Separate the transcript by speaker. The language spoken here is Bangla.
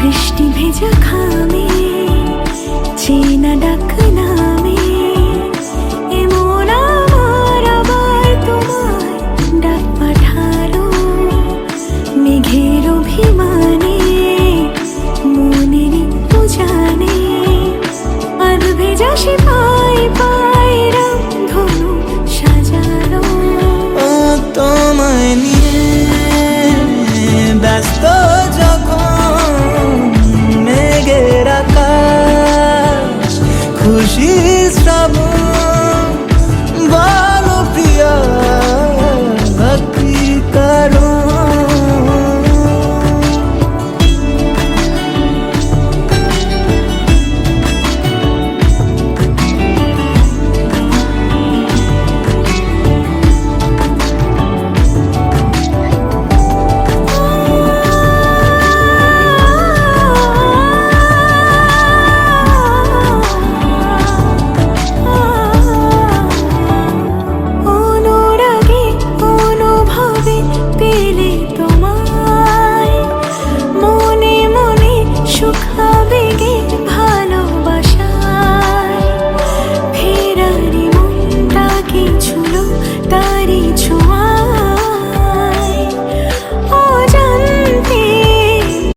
Speaker 1: বৃষ্টি ভেজা খামে খুশি